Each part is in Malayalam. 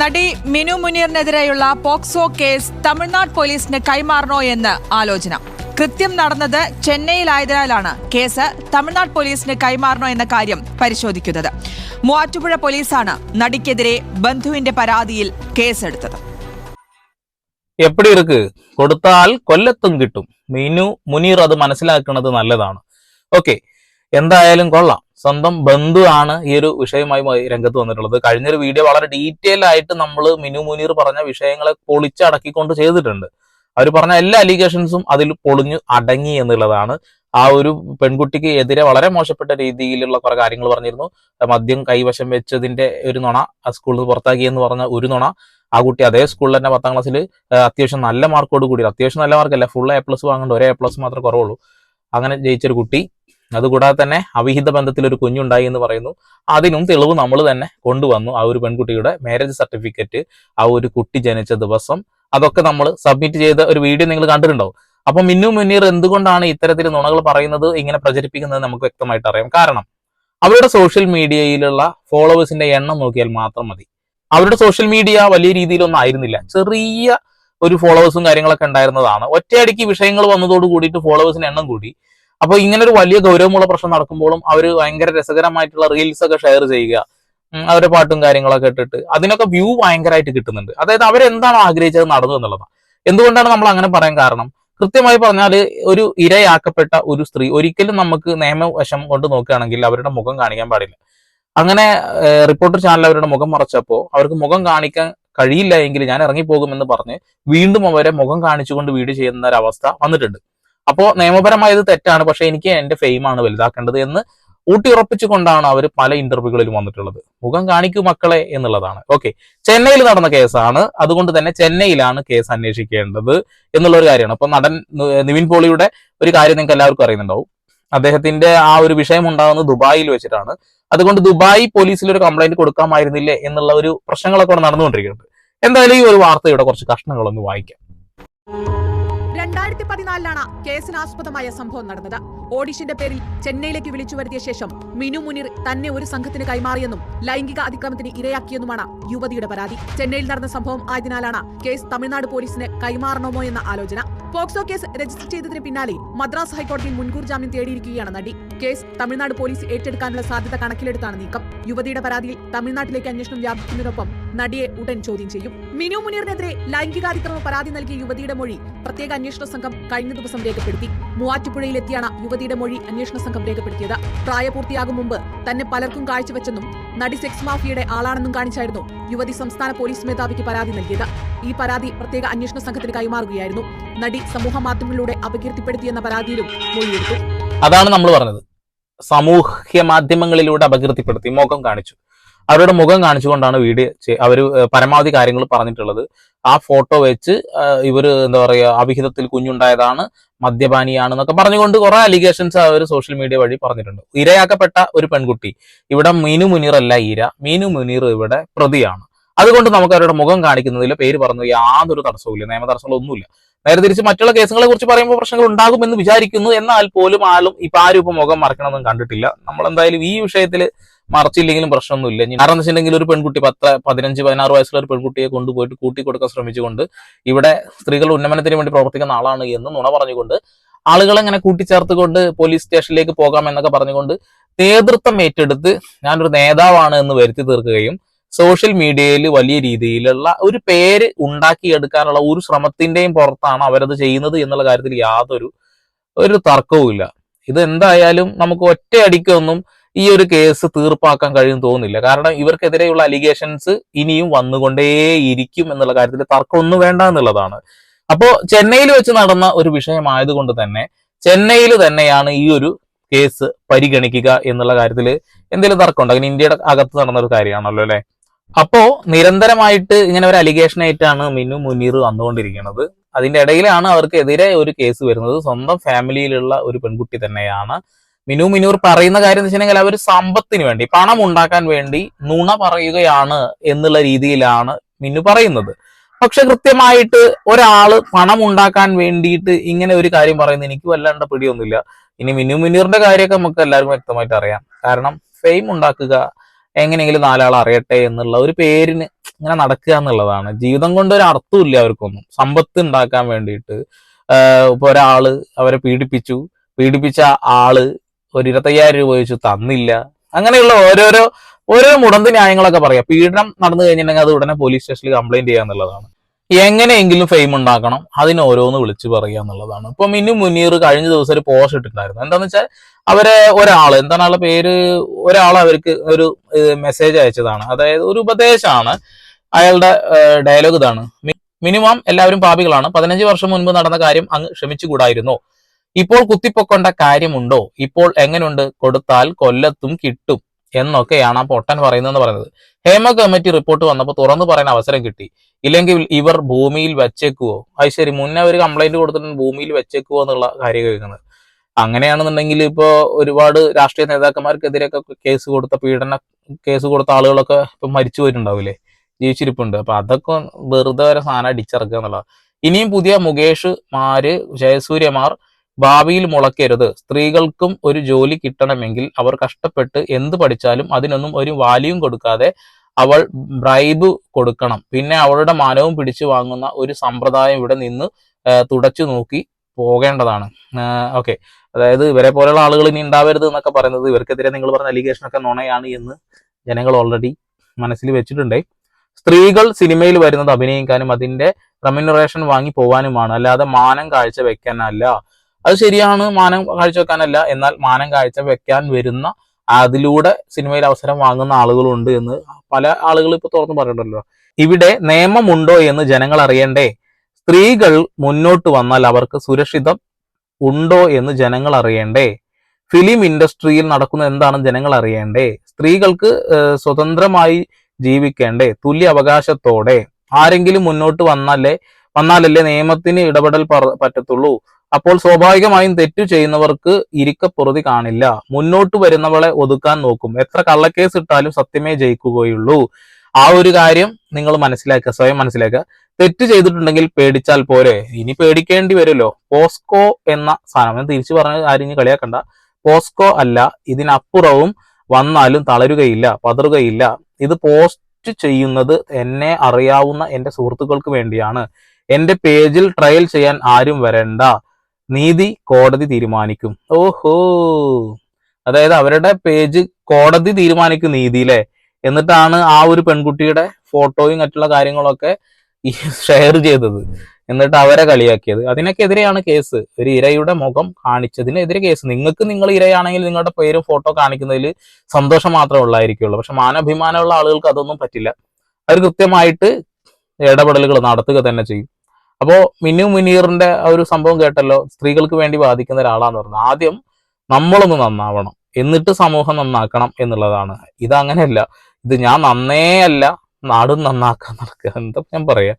നടി മിനു മുനീറിനെതിരെയുള്ള പോക്സോ കേസ് തമിഴ്നാട് പോലീസിന് കൈമാറണോ എന്ന് ആലോചന. കൃത്യം നടന്നത് ചെന്നൈയിലായതിനാലാണ് കേസ് തമിഴ്നാട് പോലീസിന് കൈമാറണോ എന്ന കാര്യം പരിശോധിക്കുന്നത്. മൂവാറ്റുപുഴ പോലീസാണ് നടിക്കെതിരെ ബന്ധുവിന്റെ പരാതിയിൽ കേസെടുത്തത്. എപ്പടി ഇருக்கு കൊടുത്താൽ കൊല്ലത്തും കിട്ടും. മിനു മുനീർ അത് മനസ്സിലാക്കുന്നത് നല്ലതാണ്. ഓക്കെ. എന്തായാലും കൊള്ളാം. സ്വന്തം ബന്ധു ആണ് ഈ ഒരു വിഷയമായി രംഗത്ത് വന്നിട്ടുള്ളത്. കഴിഞ്ഞൊരു വീഡിയോ വളരെ ഡീറ്റെയിൽ ആയിട്ട് നമ്മൾ മിനു മുനീർ പറഞ്ഞ വിഷയങ്ങളെ പൊളിച്ചടക്കിക്കൊണ്ട് ചെയ്തിട്ടുണ്ട്. അവർ പറഞ്ഞ എല്ലാ അലിഗേഷൻസും അതിൽ പൊളിഞ്ഞു അടങ്ങി എന്നുള്ളതാണ്. ആ ഒരു പെൺകുട്ടിക്ക് എതിരെ വളരെ മോശപ്പെട്ട രീതിയിലുള്ള കുറെ കാര്യങ്ങൾ പറഞ്ഞിരുന്നു. മദ്യം കൈവശം വെച്ചതിന്റെ ഒരു നുണ ആ സ്കൂളിൽ പുറത്താക്കി എന്ന് പറഞ്ഞ ഒരു നുണ. ആ കുട്ടി അതേ സ്കൂളിൽ തന്നെ പത്താം ക്ലാസ്സിൽ അത്യാവശ്യം നല്ല മാർക്കോട് കൂടി അത്യാവശ്യം നല്ല മാർക്കല്ല ഫുൾ എ പ്ലസ് വാങ്ങേണ്ട ഒരേ എ പ്ലസ് മാത്രമേ കുറവുള്ളൂ. അങ്ങനെ ജയിച്ചൊരു കുട്ടി. അതുകൂടാതെ തന്നെ അവിഹിത ബന്ധത്തിൽ ഒരു കുഞ്ഞുണ്ടായി എന്ന് പറയുന്നു. അതിനും തെളിവ് നമ്മൾ തന്നെ കൊണ്ടുവന്നു. ആ ഒരു പെൺകുട്ടിയുടെ മാരേജ് സർട്ടിഫിക്കറ്റ് ആ ഒരു കുട്ടി ജനിച്ച ദിവസം. അതൊക്കെ നമ്മൾ സബ്മിറ്റ് ചെയ്ത ഒരു വീഡിയോ നിങ്ങൾ കണ്ടിട്ടുണ്ടാവും. അപ്പൊ മിന്നു മുന്നീർ എന്തുകൊണ്ടാണ് ഇത്തരത്തിൽ നുണകൾ പറയുന്നത് ഇങ്ങനെ പ്രചരിപ്പിക്കുന്നത് നമുക്ക് വ്യക്തമായിട്ട് അറിയാം. കാരണം അവരുടെ സോഷ്യൽ മീഡിയയിലുള്ള ഫോളോവേഴ്സിന്റെ എണ്ണം നോക്കിയാൽ മാത്രം മതി. അവരുടെ സോഷ്യൽ മീഡിയ വലിയ രീതിയിലൊന്നും ആയിരുന്നില്ല. ചെറിയ ഒരു ഫോളോവേഴ്സും കാര്യങ്ങളൊക്കെ ഉണ്ടായിരുന്നതാണ്. ഒറ്റയടിക്ക് വിഷയങ്ങൾ വന്നതോട് കൂടിയിട്ട് ഫോളോവേഴ്സിന്റെ എണ്ണം കൂടി. അപ്പോൾ ഇങ്ങനെ ഒരു വലിയ ഗൗരവമുള്ള പ്രശ്നം നടക്കുമ്പോഴും അവർ ഭയങ്കര രസകരമായിട്ടുള്ള റീൽസ് ഒക്കെ ഷെയർ ചെയ്യുക അവരുടെ പാട്ടും കാര്യങ്ങളൊക്കെ ഇട്ടിട്ട് അതിനൊക്കെ വ്യൂ ഭയങ്കരമായിട്ട് കിട്ടുന്നുണ്ട്. അതായത് അവരെന്താണ് ആഗ്രഹിച്ചത് നടന്നു എന്നുള്ളതാണ്. എന്തുകൊണ്ടാണ് നമ്മൾ അങ്ങനെ പറയാൻ കാരണം? കൃത്യമായി പറഞ്ഞാൽ ഒരു ഇരയാക്കപ്പെട്ട ഒരു സ്ത്രീ ഒരിക്കലും നമുക്ക് നിയമവശം കൊണ്ട് നോക്കുകയാണെങ്കിൽ അവരുടെ മുഖം കാണിക്കാൻ പാടില്ല. അങ്ങനെ റിപ്പോർട്ടർ ചാനൽ അവരുടെ മുഖം മറച്ചപ്പോൾ അവർക്ക് മുഖം കാണിക്കാൻ കഴിയില്ല എങ്കിൽ ഞാൻ ഇറങ്ങിപ്പോകുമെന്ന് പറഞ്ഞ് വീണ്ടും അവരെ മുഖം കാണിച്ചുകൊണ്ട് വീട് ചെയ്യുന്ന ഒരു അവസ്ഥ വന്നിട്ടുണ്ട്. അപ്പോൾ നിയമപരമായത് തെറ്റാണ് പക്ഷെ എനിക്ക് എന്റെ ഫെയിമാണ് വലുതാക്കേണ്ടത് എന്ന് ഊട്ടി ഉറപ്പിച്ചുകൊണ്ടാണ് അവർ പല ഇന്റർവ്യൂകളിലും വന്നിട്ടുള്ളത്. മുഖം കാണിക്കൂ മക്കളെ എന്നുള്ളതാണ്. ഓക്കെ ചെന്നൈയിൽ നടന്ന കേസാണ്. അതുകൊണ്ട് തന്നെ ചെന്നൈയിലാണ് കേസ് അന്വേഷിക്കേണ്ടത് എന്നുള്ള ഒരു കാര്യമാണ്. അപ്പൊ നടൻ നിവിൻ പോളിയുടെ ഒരു കാര്യം നിങ്ങൾക്ക് എല്ലാവർക്കും അറിയുന്നുണ്ടാവും. അദ്ദേഹത്തിന്റെ ആ ഒരു വിഷയം ഉണ്ടാകുന്നത് ദുബായിൽ വെച്ചിട്ടാണ്. അതുകൊണ്ട് ദുബായ് പോലീസിൽ ഒരു കംപ്ലൈന്റ് കൊടുക്കാമായിരുന്നില്ലേ എന്നുള്ള ഒരു പ്രശ്നങ്ങളൊക്കെ അവിടെ നടന്നുകൊണ്ടിരിക്കുന്നുണ്ട്. എന്തായാലും ഈ ഒരു വാർത്തയുടെ കുറച്ച് കഷ്ണങ്ങളൊന്ന് വായിക്കാം. രണ്ടായിരത്തി പതിനാലിലാണ് കേസിനാസ്പദമായ സംഭവം നടന്നത്. ഓഡിഷന്റെ പേരിൽ ചെന്നൈയിലേക്ക് വിളിച്ചു വരുത്തിയ ശേഷം മിനു മുനിർ തന്നെ ഒരു സംഘത്തിന് കൈമാറിയെന്നും ലൈംഗിക അതിക്രമത്തിന് ഇരയാക്കിയെന്നുമാണ് യുവതിയുടെ പരാതി. ചെന്നൈയിൽ നടന്ന സംഭവം ആയതിനാലാണ് കേസ് തമിഴ്നാട് പോലീസിന് കൈമാറണമോ എന്ന ആലോചന. പോക്സോ കേസ് രജിസ്റ്റർ ചെയ്തതിന് പിന്നാലെ മദ്രാസ് ഹൈക്കോടതി മുൻകൂർ ജാമ്യം തേടിയിരിക്കുകയാണ് നടി. കേസ് തമിഴ്നാട് പോലീസ് ഏറ്റെടുക്കാനുള്ള സാധ്യത കണക്കിലെടുത്താണ് നീക്കം. യുവതിയുടെ പരാതിയിൽ തമിഴ്നാട്ടിലേക്ക് അന്വേഷണം വ്യാപിക്കുന്നതിനൊപ്പം നടിയെ ഉടൻ ചോദ്യം ചെയ്യും. മിനു മുനീറിനെതിരെ ലൈംഗികാതിക്രമ പരാതി നൽകിയ യുവതിയുടെ മൊഴി പ്രത്യേക അന്വേഷണ സംഘം കഴിഞ്ഞ ദിവസം രേഖപ്പെടുത്തി. മൂവാറ്റുപുഴയിലെത്തിയാണ് യുവതിയുടെ മൊഴി അന്വേഷണ സംഘം രേഖപ്പെടുത്തിയത്. പ്രായപൂർത്തിയാകും മുമ്പ് തന്നെ പലർക്കും കാഴ്ചവെച്ചെന്നും നടി സെക്സ് മാഫിയയുടെ ആളാണെന്നും കാണിച്ചായിരുന്നു യുവതി സംസ്ഥാന പോലീസ് മേധാവിക്ക് പരാതി നൽകിയത്. ഈ പരാതി പ്രത്യേക അന്വേഷണ സംഘത്തിന് കൈമാറുകയായിരുന്നു. നടി സമൂഹ മാധ്യമങ്ങളിലൂടെ അപകീർത്തിപ്പെടുത്തിയെന്ന പരാതിയിലും മൊഴിയെടുത്തു. അതാണ് നമ്മൾ പറഞ്ഞത്. സാമൂഹ്യ മാധ്യമങ്ങളിലൂടെ അപകീർത്തിപ്പെടുത്തി മോഖം കാണിച്ചു. അവരുടെ മുഖം കാണിച്ചുകൊണ്ടാണ് വീഡിയോ അവർ പരമാവധി കാര്യങ്ങൾ പറഞ്ഞിട്ടുള്ളത്. ആ ഫോട്ടോ വെച്ച് ഇവർ എന്താ പറയുക അവിഹിതത്തിൽ കുഞ്ഞുണ്ടായതാണ് മദ്യപാനിയാണെന്നൊക്കെ പറഞ്ഞുകൊണ്ട് കുറെ അലിഗേഷൻസ് അവർ സോഷ്യൽ മീഡിയ വഴി പറഞ്ഞിട്ടുണ്ട്. ഇരയാക്കപ്പെട്ട ഒരു പെൺകുട്ടി. ഇവിടെ മീനു മുനീർ അല്ല ഇര മീനു മുനീർ ഇവിടെ പ്രതിയാണ്. അതുകൊണ്ട് നമുക്ക് അവരുടെ മുഖം കാണിക്കുന്നതിൽ പേര് പറഞ്ഞു യാതൊരു തടസ്സവുമില്ല നിയമ തടസ്സങ്ങളൊന്നുമില്ല നേരെ തിരിച്ച് മറ്റുള്ള കേസുകളെ കുറിച്ച് പറയുമ്പോൾ പ്രശ്നങ്ങൾ ഉണ്ടാകുമെന്ന് വിചാരിക്കുന്നു. എന്നാൽ പോലും ആരും ഇപ്പൊ ആരും ഇപ്പൊ മുഖം മറക്കണമെന്നും കണ്ടിട്ടില്ല. നമ്മൾ എന്തായാലും ഈ വിഷയത്തിൽ മറച്ചില്ലെങ്കിലും പ്രശ്നമൊന്നുമില്ല. കാരണം എന്ന് വെച്ചിട്ടുണ്ടെങ്കിൽ ഒരു പെൺകുട്ടി പത്ത് പതിനഞ്ച് പതിനാറ് വയസ്സുള്ള ഒരു പെൺകുട്ടിയെ കൊണ്ടുപോയിട്ട് കൂട്ടി കൊടുക്കാൻ ശ്രമിച്ചുകൊണ്ട് ഇവിടെ സ്ത്രീകളുടെ ഉന്നമനത്തിന് വേണ്ടി പ്രവർത്തിക്കുന്ന ആളാണ് എന്ന് നുണ പറഞ്ഞുകൊണ്ട് ആളുകളെ ഇങ്ങനെ കൂട്ടിച്ചേർത്തുകൊണ്ട് പോലീസ് സ്റ്റേഷനിലേക്ക് പോകാം എന്നൊക്കെ പറഞ്ഞുകൊണ്ട് നേതൃത്വം ഏറ്റെടുത്ത് ഞാനൊരു നേതാവാണ് എന്ന് വരുത്തി തീർക്കുകയും സോഷ്യൽ മീഡിയയിൽ വലിയ രീതിയിലുള്ള ഒരു പേര് ഉണ്ടാക്കിയെടുക്കാനുള്ള ഒരു ശ്രമത്തിന്റെയും പുറത്താണ് അവരത് ചെയ്യുന്നത് എന്നുള്ള കാര്യത്തിൽ യാതൊരു ഒരു തർക്കവും ഇല്ല. ഇത് എന്തായാലും നമുക്ക് ഒറ്റയടിക്കൊന്നും ഈ ഒരു കേസ് തീർപ്പാക്കാൻ കഴിയും തോന്നുന്നില്ല. കാരണം ഇവർക്കെതിരെയുള്ള അലിഗേഷൻസ് ഇനിയും വന്നുകൊണ്ടേയിരിക്കും എന്നുള്ള കാര്യത്തിൽ തർക്കമൊന്നും വേണ്ട എന്നുള്ളതാണ്. അപ്പോ ചെന്നൈയിൽ വെച്ച് നടന്ന ഒരു വിഷയമായതുകൊണ്ട് തന്നെ ചെന്നൈയിൽ തന്നെയാണ് ഈ ഒരു കേസ് പരിഗണിക്കുക എന്നുള്ള കാര്യത്തിൽ എന്തെങ്കിലും തർക്കമുണ്ടോ? അങ്ങനെ ഇന്ത്യയുടെ അകത്ത് നടന്ന ഒരു കാര്യമാണല്ലോ അല്ലെ? അപ്പോ നിരന്തരമായിട്ട് ഇങ്ങനെ ഒരു അലിഗേഷൻ ആയിട്ടാണ് മിന്നു മുനീർ വന്നുകൊണ്ടിരിക്കുന്നത്. അതിന്റെ ഇടയിലാണ് അവർക്കെതിരെ ഒരു കേസ് വരുന്നത്. സ്വന്തം ഫാമിലിയിലുള്ള ഒരു പെൺകുട്ടി തന്നെയാണ് മിനു മിനൂർ പറയുന്ന കാര്യം എന്ന് വെച്ചിട്ടുണ്ടെങ്കിൽ അവർ സമ്പത്തിന് വേണ്ടി പണം ഉണ്ടാക്കാൻ വേണ്ടി നുണ പറയുകയാണ് എന്നുള്ള രീതിയിലാണ് മിന്നു പറയുന്നത്. പക്ഷെ കൃത്യമായിട്ട് ഒരാൾ പണം ഉണ്ടാക്കാൻ വേണ്ടിയിട്ട് ഇങ്ങനെ ഒരു കാര്യം പറയുന്നത് എനിക്ക് വല്ലാണ്ട് പിടിയൊന്നുമില്ല. ഇനി മിനു മുനീറിന്റെ കാര്യമൊക്കെ നമുക്ക് എല്ലാവർക്കും വ്യക്തമായിട്ട് അറിയാം. കാരണം ഫെയിം ഉണ്ടാക്കുക എങ്ങനെയെങ്കിലും നാലാൾ അറിയട്ടെ എന്നുള്ള ഒരു പേരിന് ഇങ്ങനെ നടക്കുക എന്നുള്ളതാണ്. ജീവിതം കൊണ്ട് ഒരു അർത്ഥമില്ല അവർക്കൊന്നും. സമ്പത്ത് ഉണ്ടാക്കാൻ വേണ്ടിയിട്ട് ഇപ്പൊ ഒരാൾ അവരെ പീഡിപ്പിച്ചു. പീഡിപ്പിച്ച ആൾ ഒരു ഇരുപത്തയ്യായിരം രൂപ വെച്ചു തന്നില്ല. അങ്ങനെയുള്ള ഓരോരോ ഓരോ മുടന്ത് ന്യായങ്ങളൊക്കെ പറയാം. പീഡനം നടന്നു കഴിഞ്ഞിട്ടുണ്ടെങ്കിൽ അത് ഉടനെ പോലീസ് സ്റ്റേഷനിൽ കംപ്ലൈന്റ് ചെയ്യുക എന്നുള്ളതാണ് എങ്ങനെയെങ്കിലും ഫെയിം ഉണ്ടാക്കണം. അതിന് ഓരോന്ന് വിളിച്ചു പറയുക എന്നുള്ളതാണ്. ഇപ്പൊ മിന്നു മുനീർ കഴിഞ്ഞ ദിവസം ഒരു പോസ്റ്റ് ഇട്ടിട്ടുണ്ടായിരുന്നു. എന്താന്ന് വെച്ചാൽ അവരെ ഒരാൾ എന്താണ് ആളുടെ പേര്? ഒരാൾ അവർക്ക് ഒരു മെസ്സേജ് അയച്ചതാണ്. അതായത് ഒരു ഉപദേശമാണ്. അയാളുടെ ഡയലോഗ് ഇതാണ്. മിനിമം എല്ലാവരും പാപികളാണ്. പതിനഞ്ച് വർഷം മുൻപ് നടന്ന കാര്യം അങ്ങ് ക്ഷമിച്ചുകൂടായിരുന്നോ? ഇപ്പോൾ കുത്തിപ്പൊക്കേണ്ട കാര്യമുണ്ടോ? ഇപ്പോൾ എങ്ങനെയുണ്ട് കൊടുത്താൽ കൊല്ലത്തും കിട്ടും. എന്നൊക്കെയാണ് ആ പൊട്ടൻ പറയുന്നതെന്ന് പറയുന്നത്. ഹേമ കമ്മിറ്റി റിപ്പോർട്ട് വന്നപ്പോൾ തുറന്നു പറയാൻ അവസരം കിട്ടി. ഇല്ലെങ്കിൽ ഇവർ ഭൂമിയിൽ വെച്ചേക്കുവോ? അത് ശരി മുന്നേ ഒരു കംപ്ലൈന്റ് കൊടുത്തിട്ടുണ്ട് ഭൂമിയിൽ വെച്ചേക്കുവോ എന്നുള്ള കാര്യം കേൾക്കുന്നത്. അങ്ങനെയാണെന്നുണ്ടെങ്കിൽ ഇപ്പോൾ ഒരുപാട് രാഷ്ട്രീയ നേതാക്കന്മാർക്കെതിരെയൊക്കെ കേസ് കൊടുത്ത പീഡന കേസ് കൊടുത്ത ആളുകളൊക്കെ ഇപ്പം മരിച്ചു പോയിട്ടുണ്ടാവില്ലേ? ജീവിച്ചിരിപ്പുണ്ട്. അപ്പൊ അതൊക്കെ വെറുതെ ഒരു സാധനം അടിച്ചിറക്കുക എന്നുള്ളതാണ്. ഇനിയും പുതിയ മുകേഷ് മാര് ജയസൂര്യമാർ ഭാവിയിൽ മുളക്കരുത് സ്ത്രീകൾക്കും ഒരു ജോലി കിട്ടണമെങ്കിൽ അവർ കഷ്ടപ്പെട്ട് എന്ത് പഠിച്ചാലും അതിനൊന്നും ഒരു വാല്യൂം കൊടുക്കാതെ അവൾ ബ്രൈബ് കൊടുക്കണം. പിന്നെ അവളുടെ മാനവും പിടിച്ചു വാങ്ങുന്ന ഒരു സമ്പ്രദായം ഇവിടെ നിന്ന് തുടച്ചു നോക്കി പോകേണ്ടതാണ്. ഓക്കെ അതായത് ഇവരെ പോലെയുള്ള ആളുകൾ ഇനി ഉണ്ടാവരുത് എന്നൊക്കെ പറയുന്നത് ഇവർക്കെതിരെ നിങ്ങൾ പറഞ്ഞ അലിഗേഷൻ ഒക്കെ നുണയാണ് എന്ന് ജനങ്ങൾ ഓൾറെഡി മനസ്സിൽ വെച്ചിട്ടുണ്ട്. സ്ത്രീകൾ സിനിമയിൽ വരുന്നത് അഭിനയിക്കാനും അതിന്റെ റെമ്യൂണറേഷൻ വാങ്ങി പോവാനുമാണ്. അല്ലാതെ മാനം കാഴ്ച വെക്കാനല്ല അത് ശരിയാണ് മാനം കാഴ്ച വെക്കാനല്ല എന്നാൽ മാനം കാഴ്ച വെക്കാൻ വരുന്ന അതിലൂടെ സിനിമയിൽ അവസരം വാങ്ങുന്ന ആളുകളുണ്ട് എന്ന് പല ആളുകൾ ഇപ്പൊ തുറന്നു പറഞ്ഞിട്ടുണ്ടല്ലോ. ഇവിടെ നിയമമുണ്ടോ എന്ന് ജനങ്ങൾ അറിയണ്ടേ? സ്ത്രീകൾ മുന്നോട്ട് വന്നാൽ അവർക്ക് സുരക്ഷിതം ഉണ്ടോ എന്ന് ജനങ്ങൾ അറിയണ്ടേ? ഫിലിം ഇൻഡസ്ട്രിയിൽ നടക്കുന്ന എന്താണെന്ന് ജനങ്ങൾ അറിയണ്ടേ? സ്ത്രീകൾക്ക് സ്വതന്ത്രമായി ജീവിക്കേണ്ടേ? തുല്യ അവകാശത്തോടെ. ആരെങ്കിലും മുന്നോട്ട് വന്നാലേ വന്നാലല്ലേ നിയമത്തിന് ഇടപെടൽ പറ- പറ്റത്തുള്ളൂ. അപ്പോൾ സ്വാഭാവികമായും തെറ്റു ചെയ്യുന്നവർക്ക് ഇരിക്കപ്പുറതി കാണില്ല. മുന്നോട്ട് വരുന്നവളെ ഒതുക്കാൻ നോക്കും. എത്ര കള്ളക്കേസ് ഇട്ടാലും സത്യമേ ജയിക്കുകയുള്ളൂ. ആ ഒരു കാര്യം നിങ്ങൾ മനസ്സിലാക്കുക സ്വയം മനസ്സിലാക്കുക. തെറ്റ് ചെയ്തിട്ടുണ്ടെങ്കിൽ പേടിച്ചാൽ പോരെ. ഇനി പേടിക്കേണ്ടി വരുമല്ലോ. പോസ്കോ എന്ന സാധനം. ഞാൻ തിരിച്ചു പറഞ്ഞ ആരും ഇനി കളിയാക്കണ്ട. പോസ്കോ അല്ല ഇതിനപ്പുറവും വന്നാലും തളരുകയില്ല പതറുകയില്ല. ഇത് പോസ്റ്റ് ചെയ്യുന്നത് എന്നെ അറിയാവുന്ന എന്റെ സുഹൃത്തുക്കൾക്ക് വേണ്ടിയാണ്. എന്റെ പേജിൽ ട്രയൽ ചെയ്യാൻ ആരും വരണ്ട. നീതി കോടതി തീരുമാനിക്കും. ഓഹോ. അതായത് അവരുടെ പേജ് കോടതി തീരുമാനിക്കും നീതി അല്ലേ എന്നിട്ടാണ് ആ ഒരു പെൺകുട്ടിയുടെ ഫോട്ടോയും മറ്റുള്ള കാര്യങ്ങളൊക്കെ ഷെയർ ചെയ്തത്. എന്നിട്ട് അവരെ കളിയാക്കിയത്. അതിനൊക്കെതിരെയാണ് കേസ്. ഒരു ഇരയുടെ മുഖം കാണിച്ചതിനെതിരെ കേസ്. നിങ്ങൾക്ക് നിങ്ങൾ ഇരയാണെങ്കിൽ നിങ്ങളുടെ പേരും ഫോട്ടോ കാണിക്കുന്നതിൽ സന്തോഷം മാത്രമേ ഉള്ളായിരിക്കുള്ളൂ. പക്ഷെ മാനഭിമാനമുള്ള ആളുകൾക്ക് അതൊന്നും പറ്റില്ല. അവർ കൃത്യമായിട്ട് ഇടപെടലുകൾ നടത്തുക തന്നെ ചെയ്യും. അപ്പോ മിന്നു മുനീറിന്റെ ആ ഒരു സംഭവം കേട്ടല്ലോ സ്ത്രീകൾക്ക് വേണ്ടി ബാധിക്കുന്ന ഒരാളാന്ന് പറഞ്ഞു. ആദ്യം നമ്മളൊന്ന് നന്നാവണം. എന്നിട്ട് സമൂഹം നന്നാക്കണം എന്നുള്ളതാണ്. ഇത് അങ്ങനെയല്ല ഇത് ഞാൻ നന്നേ അല്ല നാടും നന്നാക്കാൻ നടക്കുക. എന്താ ഞാൻ പറയാ?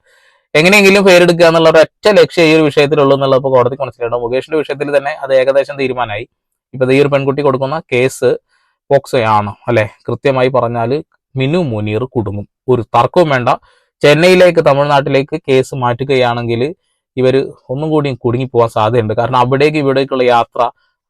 എങ്ങനെയെങ്കിലും പേരെടുക്കുക എന്നുള്ള ഒരൊറ്റ ലക്ഷ്യം ഈ ഒരു വിഷയത്തിലുള്ളൂ എന്നുള്ളത് ഇപ്പോൾ കോടതി മനസ്സിലായിട്ടുണ്ട്. മുകേഷിന്റെ വിഷയത്തിൽ തന്നെ അത് ഏകദേശം തീരുമാനമായി. ഇപ്പൊ ഈ ഒരു പെൺകുട്ടി കൊടുക്കുന്ന കേസ് പോക്സോ ആണ് അല്ലെ? കൃത്യമായി പറഞ്ഞാൽ മിനു മുനീർ കുടുങ്ങും. ഒരു തർക്കവും വേണ്ട. ചെന്നൈയിലേക്ക് തമിഴ്നാട്ടിലേക്ക് കേസ് മാറ്റുകയാണെങ്കിൽ ഇവർ ഒന്നും കൂടി കുടുങ്ങി പോകാൻ സാധ്യതയുണ്ട്. കാരണം അവിടേക്ക് ഇവിടേക്കുള്ള യാത്ര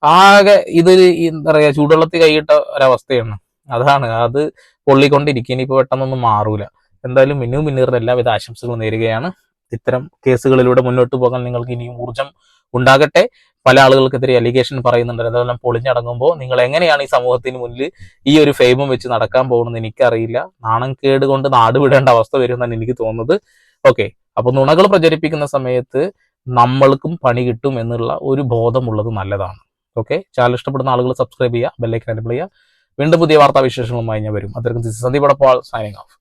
ആകെ ഇതൊരു ഈ എന്താ പറയുക ചൂടുവെള്ളത്തിൽ കൈയിട്ട ഒരവസ്ഥയാണ്. അതാണ് അത് പൊള്ളിക്കൊണ്ടിരിക്കും. ഇനിയിപ്പോ പെട്ടെന്നൊന്നും മാറൂല. എന്തായാലും മിന്നു മിന്നീറിന് എല്ലാവിധ ആശംസകളും നേരുകയാണ്. ഇത്തരം കേസുകളിലൂടെ മുന്നോട്ട് പോകാൻ നിങ്ങൾക്ക് ഇനിയും ഊർജം ഉണ്ടാകട്ടെ. പല ആളുകൾക്കെതിരെ അലിഗേഷൻ പറയുന്നുണ്ട്. അതെല്ലാം പൊളിഞ്ഞടങ്ങുമ്പോൾ നിങ്ങൾ എങ്ങനെയാണ് ഈ സമൂഹത്തിന് മുന്നിൽ ഈ ഒരു ഫെയിമും വെച്ച് നടക്കാൻ പോകുന്നത് എനിക്കറിയില്ല. നാണം കേട് കൊണ്ട് നാട് വിടേണ്ട അവസ്ഥ വരുമെന്നാണ് എനിക്ക് തോന്നുന്നത്. ഓക്കെ അപ്പൊ നുണകൾ പ്രചരിപ്പിക്കുന്ന സമയത്ത് നമ്മൾക്കും പണി കിട്ടും എന്നുള്ള ഒരു ബോധമുള്ളത് നല്ലതാണ്. ഓക്കെ ചാനൽ ഇഷ്ടപ്പെടുന്ന ആളുകൾ സബ്സ്ക്രൈബ് ചെയ്യുക ബെല്ലൈക്കൻ എനബിൾ ചെയ്യുക. വീണ്ടും പുതിയ വാർത്താ വിശേഷങ്ങളുമായി ഞാൻ വരും. അത്തരം സന്ദീപ് സൈനിങ് ഓഫ്